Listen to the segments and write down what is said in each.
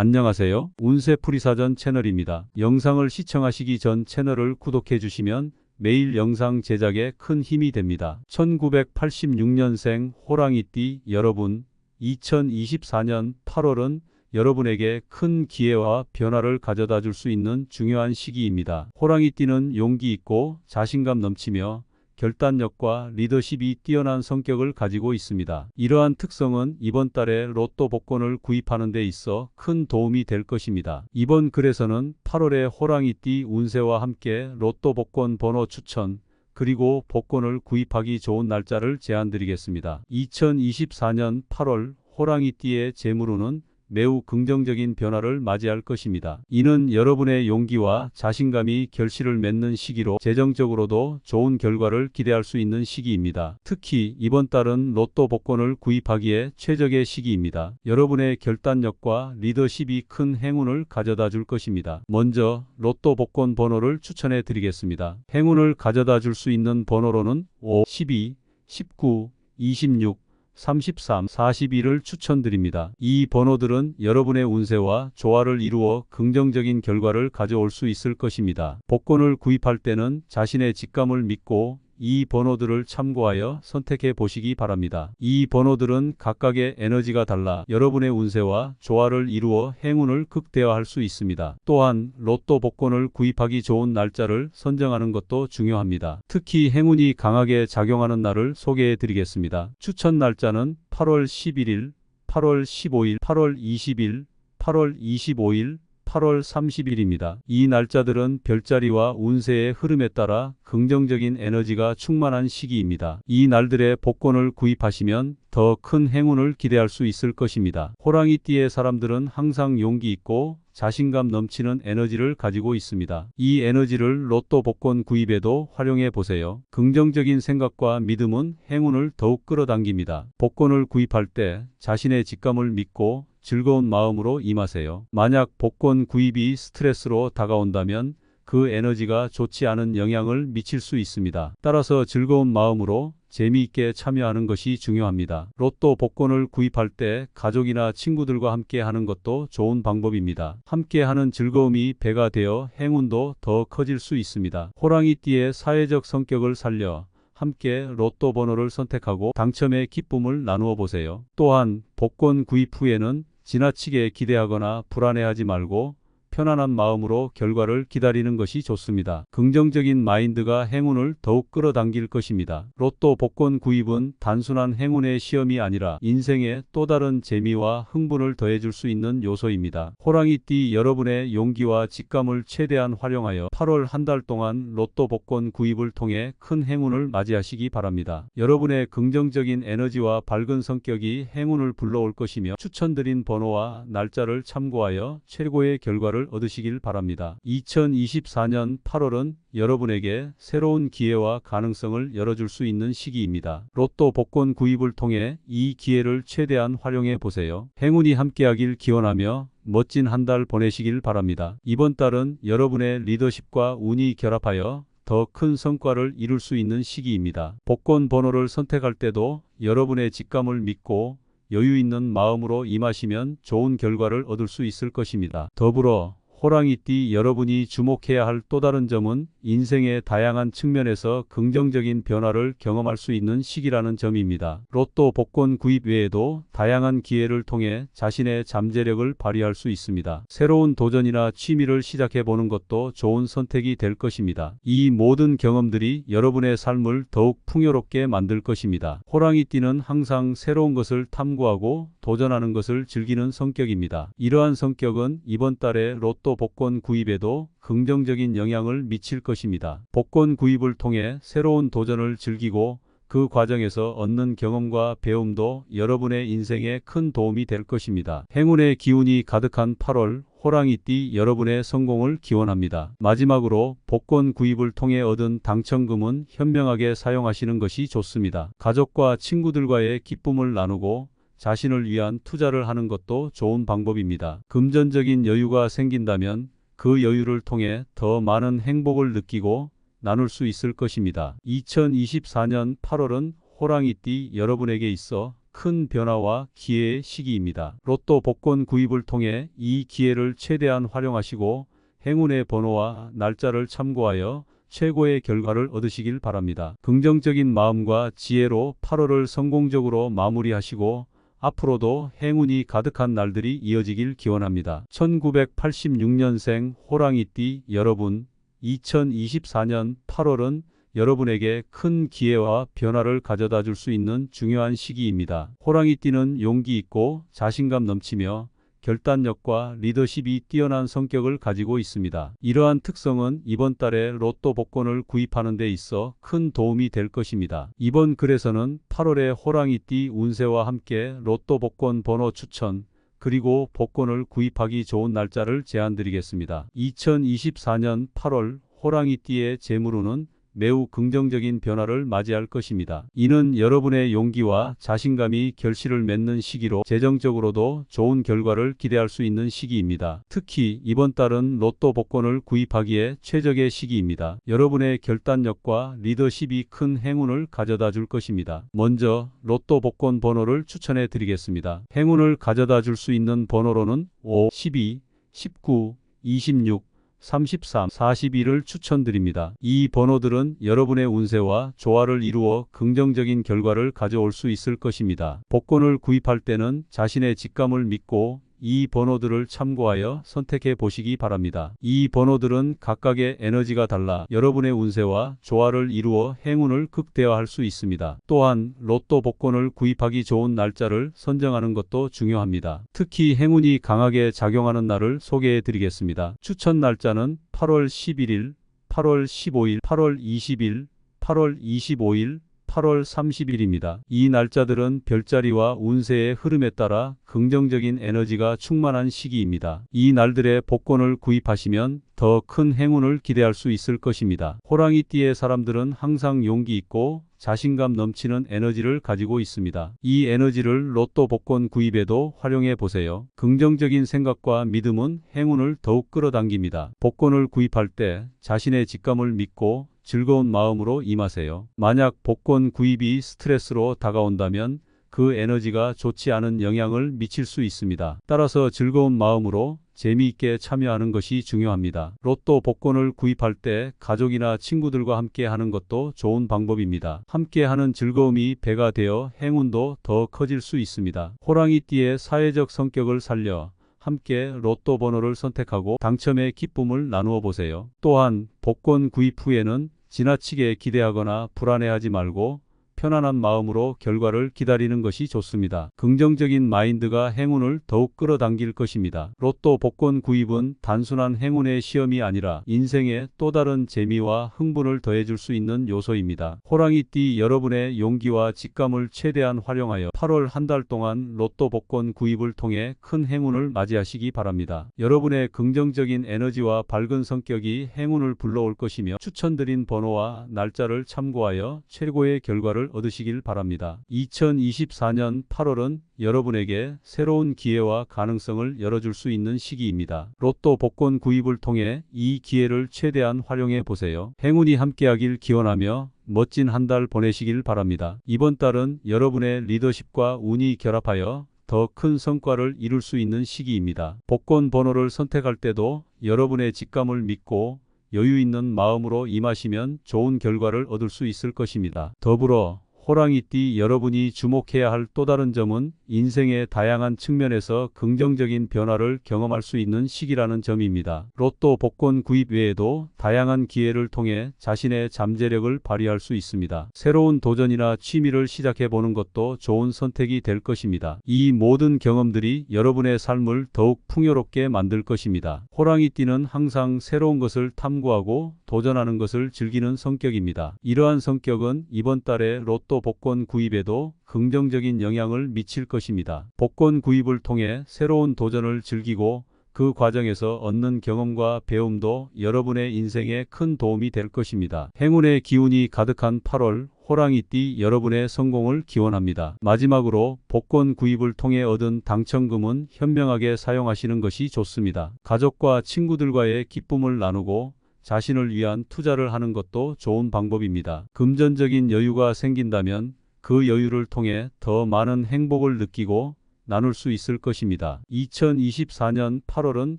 안녕하세요. 운세풀이사전 채널입니다. 영상을 시청하시기 전 채널을 구독해 주시면 매일 영상 제작에 큰 힘이 됩니다. 1986년생 호랑이띠 여러분, 2024년 8월은 여러분에게 큰 기회와 변화를 가져다 줄 수 있는 중요한 시기입니다. 호랑이띠는 용기 있고 자신감 넘치며 결단력과 리더십이 뛰어난 성격을 가지고 있습니다. 이러한 특성은 이번 달에 로또 복권을 구입하는 데 있어 큰 도움이 될 것입니다. 이번 글에서는 8월의 호랑이띠 운세와 함께 로또 복권 번호 추천, 그리고 복권을 구입하기 좋은 날짜를 제안드리겠습니다. 2024년 8월 호랑이띠의 재물운은 매우 긍정적인 변화를 맞이할 것입니다. 이는 여러분의 용기와 자신감이 결실을 맺는 시기로 재정적으로도 좋은 결과를 기대할 수 있는 시기입니다. 특히 이번 달은 로또 복권을 구입하기에 최적의 시기입니다. 여러분의 결단력과 리더십이 큰 행운을 가져다 줄 것입니다. 먼저 로또 복권 번호를 추천해 드리겠습니다. 행운을 가져다 줄 수 있는 번호로는 5, 12, 19, 26, 33, 42를 추천드립니다. 이 번호들은 여러분의 운세와 조화를 이루어 긍정적인 결과를 가져올 수 있을 것입니다. 복권을 구입할 때는 자신의 직감을 믿고 이 번호들을 참고하여 선택해 보시기 바랍니다. 이 번호들은 각각의 에너지가 달라 여러분의 운세와 조화를 이루어 행운을 극대화할 수 있습니다. 또한 로또 복권을 구입하기 좋은 날짜를 선정하는 것도 중요합니다. 특히 행운이 강하게 작용하는 날을 소개해 드리겠습니다. 추천 날짜는 8월 11일, 8월 15일, 8월 20일, 8월 25일, 8월 30일입니다. 이 날짜들은 별자리와 운세의 흐름에 따라 긍정적인 에너지가 충만한 시기입니다. 이 날들의 복권을 구입하시면 더 큰 행운을 기대할 수 있을 것입니다. 호랑이띠의 사람들은 항상 용기 있고 자신감 넘치는 에너지를 가지고 있습니다. 이 에너지를 로또 복권 구입에도 활용해 보세요. 긍정적인 생각과 믿음은 행운을 더욱 끌어당깁니다. 복권을 구입할 때 자신의 직감을 믿고 즐거운 마음으로 임하세요. 만약 복권 구입이 스트레스로 다가온다면 그 에너지가 좋지 않은 영향을 미칠 수 있습니다. 따라서 즐거운 마음으로 재미있게 참여하는 것이 중요합니다. 로또 복권을 구입할 때 가족이나 친구들과 함께 하는 것도 좋은 방법입니다. 함께 하는 즐거움이 배가 되어 행운도 더 커질 수 있습니다. 호랑이띠의 사회적 성격을 살려 함께 로또 번호를 선택하고 당첨의 기쁨을 나누어 보세요. 또한 복권 구입 후에는 지나치게 기대하거나 불안해하지 말고 편안한 마음으로 결과를 기다리는 것이 좋습니다. 긍정적인 마인드가 행운을 더욱 끌어당길 것입니다. 로또 복권 구입은 단순한 행운의 시험이 아니라 인생의 또 다른 재미와 흥분을 더해줄 수 있는 요소입니다. 호랑이띠 여러분의 용기와 직감을 최대한 활용하여 8월 한 달 동안 로또 복권 구입을 통해 큰 행운을 맞이하시기 바랍니다. 여러분의 긍정적인 에너지와 밝은 성격이 행운을 불러올 것이며 추천드린 번호와 날짜를 참고하여 최고의 결과를 얻으시길 바랍니다. 2024년 8월은 여러분에게 새로운 기회와 가능성을 열어줄 수 있는 시기입니다. 로또 복권 구입을 통해 이 기회를 최대한 활용해 보세요. 행운이 함께하길 기원하며 멋진 한 달 보내시길 바랍니다. 이번 달은 여러분의 리더십과 운이 결합하여 더 큰 성과를 이룰 수 있는 시기입니다. 복권 번호를 선택할 때도 여러분의 직감을 믿고 여유 있는 마음으로 임하시면 좋은 결과를 얻을 수 있을 것입니다. 더불어 호랑이띠 여러분이 주목해야 할 또 다른 점은 인생의 다양한 측면에서 긍정적인 변화를 경험할 수 있는 시기라는 점입니다. 로또 복권 구입 외에도 다양한 기회를 통해 자신의 잠재력을 발휘할 수 있습니다. 새로운 도전이나 취미를 시작해 보는 것도 좋은 선택이 될 것입니다. 이 모든 경험들이 여러분의 삶을 더욱 풍요롭게 만들 것입니다. 호랑이띠는 항상 새로운 것을 탐구하고 도전하는 것을 즐기는 성격입니다. 이러한 성격은 이번 달에 로또 복권 구입에도 긍정적인 영향을 미칠 것입니다. 복권 구입을 통해 새로운 도전을 즐기고 그 과정에서 얻는 경험과 배움도 여러분의 인생에 큰 도움이 될 것입니다. 행운의 기운이 가득한 8월 호랑이띠 여러분의 성공을 기원합니다. 마지막으로 복권 구입을 통해 얻은 당첨금은 현명하게 사용하시는 것이 좋습니다. 가족과 친구들과의 기쁨을 나누고 자신을 위한 투자를 하는 것도 좋은 방법입니다. 금전적인 여유가 생긴다면 그 여유를 통해 더 많은 행복을 느끼고 나눌 수 있을 것입니다. 2024년 8월은 호랑이띠 여러분에게 있어 큰 변화와 기회의 시기입니다. 로또 복권 구입을 통해 이 기회를 최대한 활용하시고 행운의 번호와 날짜를 참고하여 최고의 결과를 얻으시길 바랍니다. 긍정적인 마음과 지혜로 8월을 성공적으로 마무리하시고 앞으로도 행운이 가득한 날들이 이어지길 기원합니다. 1986년생 호랑이띠 여러분, 2024년 8월은 여러분에게 큰 기회와 변화를 가져다 줄 수 있는 중요한 시기입니다. 호랑이띠는 용기 있고 자신감 넘치며 결단력과 리더십이 뛰어난 성격을 가지고 있습니다. 이러한 특성은 이번 달에 로또 복권을 구입하는 데 있어 큰 도움이 될 것입니다. 이번 글에서는 8월의 호랑이띠 운세와 함께 로또 복권 번호 추천, 그리고 복권을 구입하기 좋은 날짜를 제안드리겠습니다. 2024년 8월 호랑이띠의 재물운은 매우 긍정적인 변화를 맞이할 것입니다. 이는 여러분의 용기와 자신감이 결실을 맺는 시기로 재정적으로도 좋은 결과를 기대할 수 있는 시기입니다. 특히 이번 달은 로또 복권을 구입하기에 최적의 시기입니다. 여러분의 결단력과 리더십이 큰 행운을 가져다 줄 것입니다. 먼저 로또 복권 번호를 추천해 드리겠습니다. 행운을 가져다 줄 수 있는 번호로는 5, 12, 19, 26, 33, 42를 추천드립니다. 이 번호들은 여러분의 운세와 조화를 이루어 긍정적인 결과를 가져올 수 있을 것입니다. 복권을 구입할 때는 자신의 직감을 믿고 이 번호들을 참고하여 선택해 보시기 바랍니다. 이 번호들은 각각의 에너지가 달라 여러분의 운세와 조화를 이루어 행운을 극대화할 수 있습니다. 또한 로또 복권을 구입하기 좋은 날짜를 선정하는 것도 중요합니다. 특히 행운이 강하게 작용하는 날을 소개해 드리겠습니다. 추천 날짜는 8월 11일, 8월 15일, 8월 20일, 8월 25일, 8월 30일입니다. 이 날짜들은 별자리와 운세의 흐름에 따라 긍정적인 에너지가 충만한 시기입니다. 이 날들의 복권을 구입하시면 더 큰 행운을 기대할 수 있을 것입니다. 호랑이띠의 사람들은 항상 용기 있고 자신감 넘치는 에너지를 가지고 있습니다. 이 에너지를 로또 복권 구입에도 활용해 보세요. 긍정적인 생각과 믿음은 행운을 더욱 끌어당깁니다. 복권을 구입할 때 자신의 직감을 믿고 즐거운 마음으로 임하세요. 만약 복권 구입이 스트레스로 다가온다면 그 에너지가 좋지 않은 영향을 미칠 수 있습니다. 따라서 즐거운 마음으로 재미있게 참여하는 것이 중요합니다. 로또 복권을 구입할 때 가족이나 친구들과 함께 하는 것도 좋은 방법입니다. 함께 하는 즐거움이 배가 되어 행운도 더 커질 수 있습니다. 호랑이띠의 사회적 성격을 살려 함께 로또 번호를 선택하고 당첨의 기쁨을 나누어 보세요. 또한 복권 구입 후에는 지나치게 기대하거나 불안해하지 말고 편안한 마음으로 결과를 기다리는 것이 좋습니다. 긍정적인 마인드가 행운을 더욱 끌어당길 것입니다. 로또 복권 구입은 단순한 행운의 시험이 아니라 인생의 또 다른 재미와 흥분을 더해줄 수 있는 요소입니다. 호랑이띠 여러분의 용기와 직감을 최대한 활용하여 8월 한 달 동안 로또 복권 구입을 통해 큰 행운을 맞이하시기 바랍니다. 여러분의 긍정적인 에너지와 밝은 성격이 행운을 불러올 것이며 추천드린 번호와 날짜를 참고하여 최고의 결과를 얻으시길 바랍니다. 2024년 8월은 여러분에게 새로운 기회와 가능성을 열어줄 수 있는 시기입니다. 로또 복권 구입을 통해 이 기회를 최대한 활용해 보세요. 행운이 함께하길 기원하며 멋진 한 달 보내시길 바랍니다. 이번 달은 여러분의 리더십과 운이 결합하여 더 큰 성과를 이룰 수 있는 시기입니다. 복권 번호를 선택할 때도 여러분의 직감을 믿고 여유 있는 마음으로 임하시면 좋은 결과를 얻을 수 있을 것입니다. 더불어 호랑이띠 여러분이 주목해야 할 또 다른 점은 인생의 다양한 측면에서 긍정적인 변화를 경험할 수 있는 시기라는 점입니다. 로또 복권 구입 외에도 다양한 기회를 통해 자신의 잠재력을 발휘할 수 있습니다. 새로운 도전이나 취미를 시작해 보는 것도 좋은 선택이 될 것입니다. 이 모든 경험들이 여러분의 삶을 더욱 풍요롭게 만들 것입니다. 호랑이띠는 항상 새로운 것을 탐구하고 도전하는 것을 즐기는 성격입니다. 이러한 성격은 이번 달에 로또 복권 구입에도 긍정적인 영향을 미칠 것입니다. 복권 구입을 통해 새로운 도전을 즐기고 그 과정에서 얻는 경험과 배움도 여러분의 인생에 큰 도움이 될 것입니다. 행운의 기운이 가득한 8월 호랑이띠 여러분의 성공을 기원합니다. 마지막으로 복권 구입을 통해 얻은 당첨금은 현명하게 사용하시는 것이 좋습니다. 가족과 친구들과의 기쁨을 나누고 자신을 위한 투자를 하는 것도 좋은 방법입니다. 금전적인 여유가 생긴다면 그 여유를 통해 더 많은 행복을 느끼고 나눌 수 있을 것입니다. 2024년 8월은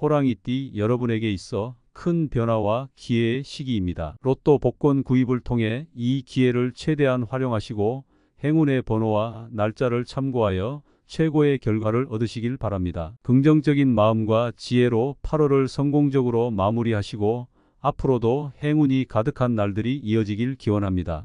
호랑이띠 여러분에게 있어 큰 변화와 기회의 시기입니다. 로또 복권 구입을 통해 이 기회를 최대한 활용하시고 행운의 번호와 날짜를 참고하여 최고의 결과를 얻으시길 바랍니다. 긍정적인 마음과 지혜로 8월을 성공적으로 마무리하시고 앞으로도 행운이 가득한 날들이 이어지길 기원합니다.